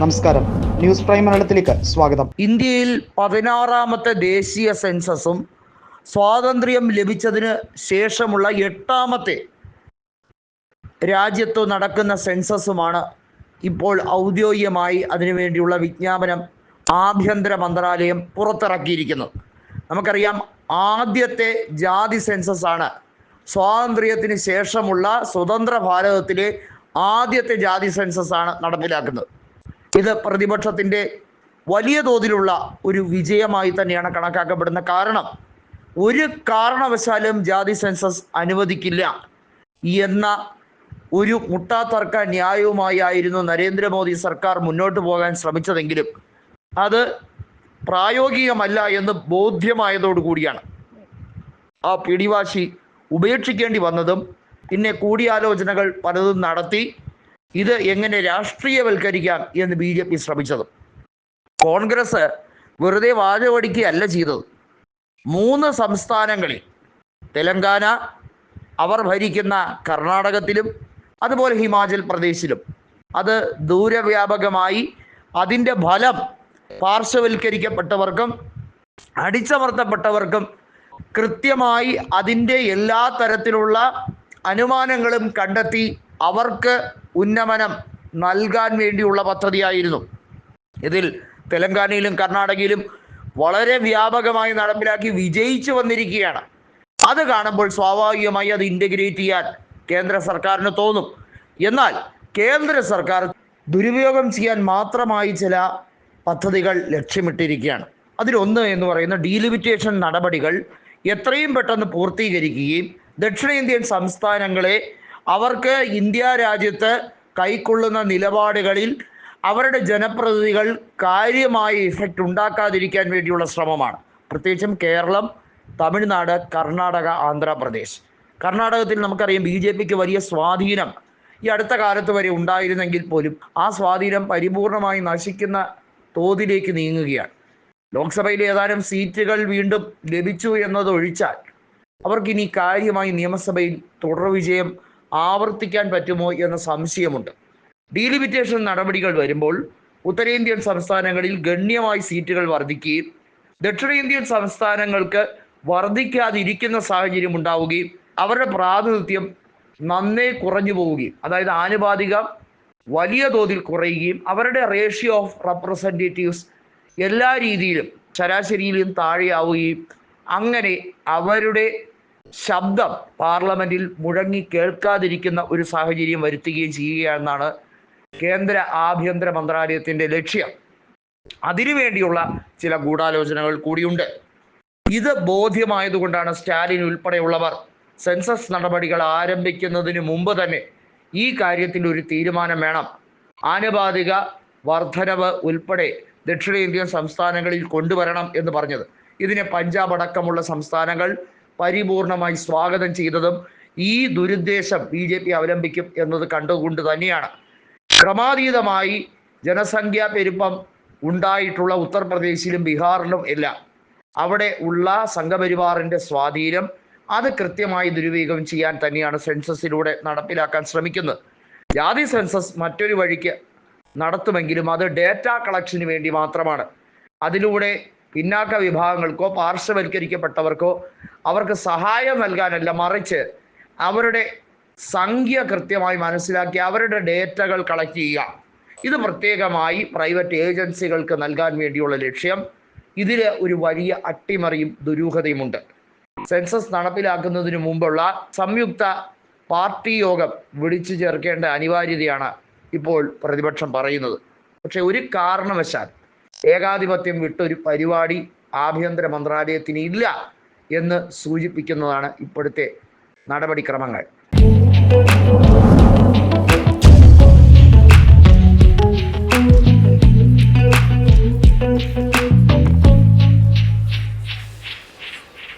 നമസ്കാരം. News prime മലയാളത്തിലേക്ക് സ്വാഗതം. ഇന്ത്യയിൽ പതിനാറാമത്തെ ദേശീയ സെൻസസും സ്വാതന്ത്ര്യം ലഭിച്ചതിന് ശേഷമുള്ള എട്ടാമത്തെ രാജ്യത്ത് നടക്കുന്ന സെൻസസുമാണ് ഇപ്പോൾ ഔദ്യോഗികമായി അതിനുവേണ്ടിയുള്ള വിജ്ഞാപനം ആഭ്യന്തര മന്ത്രാലയം പുറത്തിറക്കിയിരിക്കുന്നത്. നമുക്കറിയാം ആദ്യത്തെ ജാതി സെൻസസ് ആണ് സ്വാതന്ത്ര്യത്തിന് ശേഷമുള്ള സ്വതന്ത്ര ഭാരതത്തിലെ ആദ്യത്തെ ജാതി സെൻസസ് ആണ് നടപ്പിലാക്കുന്നത്. ഇത് പ്രതിപക്ഷത്തിന്റെ വലിയ തോതിലുള്ള ഒരു വിജയമായി തന്നെയാണ് കണക്കാക്കപ്പെടുന്ന കാരണം. ഒരു കാരണവശാലും ജാതി സെൻസസ് അനുവദിക്കില്ല എന്ന ഒരു മുട്ടാത്തർക്ക ന്യായവുമായി ആയിരുന്നു നരേന്ദ്രമോദി സർക്കാർ മുന്നോട്ട് പോകാൻ ശ്രമിച്ചതെങ്കിലും അത് പ്രായോഗികമല്ല എന്ന് ബോധ്യമായതോടുകൂടിയാണ് ആ പിടിവാശി ഉപേക്ഷിക്കേണ്ടി വന്നതും പിന്നെ കൂടിയാലോചനകൾ പലതും നടത്തി ഇത് എങ്ങനെ രാഷ്ട്രീയവൽക്കരിക്കാം എന്ന് ബി ജെ പി ശ്രമിച്ചത്. കോൺഗ്രസ് വെറുതെ വാചകടിക്കുകയല്ല ചെയ്തത്. മൂന്ന് സംസ്ഥാനങ്ങളിൽ തെലങ്കാന അവർ ഭരിക്കുന്ന കർണാടകത്തിലും അതുപോലെ ഹിമാചൽ പ്രദേശിലും അത് ദൂരവ്യാപകമായി അതിന്റെ ഫലം പാർശ്വവൽക്കരിക്കപ്പെട്ടവർക്കും അടിച്ചമർത്തപ്പെട്ടവർക്കും കൃത്യമായി അതിന്റെ എല്ലാ തരത്തിലുള്ള അനുമാനങ്ങളും കണ്ടെത്തി അവർക്ക് ഉന്നമനം നൽകാൻ വേണ്ടിയുള്ള പദ്ധതിയായിരുന്നു. ഇതിൽ തെലങ്കാനയിലും കർണാടകയിലും വളരെ വ്യാപകമായി നടപ്പിലാക്കി വിജയിച്ചു വന്നിരിക്കുകയാണ്. അത് കാണുമ്പോൾ സ്വാഭാവികമായി അത് ഇന്റഗ്രേറ്റ് ചെയ്യാൻ കേന്ദ്ര സർക്കാരിന് തോന്നും. എന്നാൽ കേന്ദ്ര സർക്കാർ ദുരുപയോഗം ചെയ്യാൻ മാത്രമായി ചില പദ്ധതികൾ ലക്ഷ്യമിട്ടിരിക്കുകയാണ്. അതിലൊന്ന് എന്ന് പറയുന്ന ഡീലിമിറ്റേഷൻ നടപടികൾ എത്രയും പെട്ടെന്ന് പൂർത്തീകരിക്കുകയും ദക്ഷിണേന്ത്യൻ സംസ്ഥാനങ്ങളെ അവർക്ക് ഇന്ത്യ രാജ്യത്ത് കൈക്കൊള്ളുന്ന നിലപാടുകളിൽ അവരുടെ ജനപ്രതിനിധികൾ കാര്യമായി ഇഫക്റ്റ് ഉണ്ടാക്കാതിരിക്കാൻ വേണ്ടിയുള്ള ശ്രമമാണ്. പ്രത്യേകിച്ചും കേരളം തമിഴ്നാട് കർണാടക ആന്ധ്രാപ്രദേശ്. കർണാടകത്തിൽ നമുക്കറിയാം ബി ജെ പിക്ക് വലിയ സ്വാധീനം ഈ അടുത്ത കാലത്ത് വരെ ഉണ്ടായിരുന്നെങ്കിൽ പോലും ആ സ്വാധീനം പരിപൂർണമായി നശിക്കുന്ന തോതിലേക്ക് നീങ്ങുകയാണ്. ലോക്സഭയിൽ ഏതാനും സീറ്റുകൾ വീണ്ടും ലഭിച്ചു എന്നതൊഴിച്ചാൽ അവർക്കിനി കാര്യമായി നിയമസഭയിൽ തുടർ വിജയം ആവർത്തിക്കാൻ പറ്റുമോ എന്ന സംശയമുണ്ട്. ഡീലിമിറ്റേഷൻ നടപടികൾ വരുമ്പോൾ ഉത്തരേന്ത്യൻ സംസ്ഥാനങ്ങളിൽ ഗണ്യമായി സീറ്റുകൾ വർദ്ധിക്കുകയും ദക്ഷിണേന്ത്യൻ സംസ്ഥാനങ്ങൾക്ക് വർദ്ധിക്കാതിരിക്കുന്ന സാഹചര്യം ഉണ്ടാവുകയും അവരുടെ പ്രാതിനിധ്യം നന്നേ കുറഞ്ഞു പോവുകയും അതായത് ആനുപാതിക വലിയ തോതിൽ കുറയുകയും അവരുടെ റേഷ്യോ ഓഫ് റെപ്രസെന്റേറ്റീവ്സ് എല്ലാ രീതിയിലും ശരാശരിയിലും താഴെയാവുകയും അങ്ങനെ അവരുടെ ശബ്ദം പാർലമെന്റിൽ മുഴങ്ങി കേൾക്കാതിരിക്കുന്ന ഒരു സാഹചര്യം വരുത്തുകയും ചെയ്യുകയെന്നാണ് കേന്ദ്ര ആഭ്യന്തര മന്ത്രാലയത്തിന്റെ ലക്ഷ്യം. അതിനുവേണ്ടിയുള്ള ചില ഗൂഢാലോചനകൾ കൂടിയുണ്ട്. ഇത് ബോധ്യമായതുകൊണ്ടാണ് സ്റ്റാലിൻ ഉൾപ്പെടെയുള്ളവർ സെൻസസ് നടപടികൾ ആരംഭിക്കുന്നതിന് മുമ്പ് തന്നെ ഈ കാര്യത്തിൽ ഒരു തീരുമാനം വേണം. ആനുപാതിക വർധനവ് ഉൾപ്പെടെ ദക്ഷിണേന്ത്യൻ സംസ്ഥാനങ്ങളിൽ കൊണ്ടുവരണം എന്ന് പറഞ്ഞത്. ഇതിനെ പഞ്ചാബ് അടക്കമുള്ള സംസ്ഥാനങ്ങൾ പരിപൂർണമായി സ്വാഗതം ചെയ്തതും ഈ ദുരുദ്ദേശം ബി ജെ പി അവലംബിക്കും എന്നത് കണ്ടുകൊണ്ട് തന്നെയാണ്. ക്രമാതീതമായി ജനസംഖ്യാ പെരുപ്പം ഉണ്ടായിട്ടുള്ള ഉത്തർപ്രദേശിലും ബീഹാറിലും എല്ലാം അവിടെ ഉള്ള സംഘപരിവാറിന്റെ സ്വാധീനം അത് കൃത്യമായി ദുരുപയോഗം ചെയ്യാൻ തന്നെയാണ് സെൻസസിലൂടെ നടപ്പിലാക്കാൻ ശ്രമിക്കുന്നത്. ജാതി സെൻസസ് മറ്റൊരു വഴിക്ക് നടത്തുമെങ്കിലും അത് ഡേറ്റ കളക്ഷന് വേണ്ടി മാത്രമാണ്. അതിലൂടെ പിന്നാക്ക വിഭാഗങ്ങൾക്കോ പാർശ്വവൽക്കരിക്കപ്പെട്ടവർക്കോ അവർക്ക് സഹായം നൽകാനല്ല മറിച്ച് അവരുടെ സംഖ്യ കൃത്യമായി മനസ്സിലാക്കി അവരുടെ ഡേറ്റകൾ കളക്ട് ചെയ്യുക. ഇത് പ്രത്യേകമായി പ്രൈവറ്റ് ഏജൻസികൾക്ക് നൽകാൻ വേണ്ടിയുള്ള ലക്ഷ്യം. ഇതിൽ ഒരു വലിയ അട്ടിമറിയും ദുരൂഹതയുമുണ്ട്. സെൻസസ് നടപ്പിലാക്കുന്നതിന് മുമ്പുള്ള സംയുക്ത പാർട്ടി യോഗം വിളിച്ചു ചേർക്കേണ്ട അനിവാര്യതയാണ് ഇപ്പോൾ പ്രതിപക്ഷം പറയുന്നത്. പക്ഷെ ഒരു കാരണവശാൽ ഏകാധിപത്യം വിട്ടൊരു പരിപാടി ആഭ്യന്തര മന്ത്രാലയത്തിന് ഇല്ല എന്ന് സൂചിപ്പിക്കുന്നതാണ് ഇപ്പോഴത്തെ നടപടിക്രമങ്ങൾ.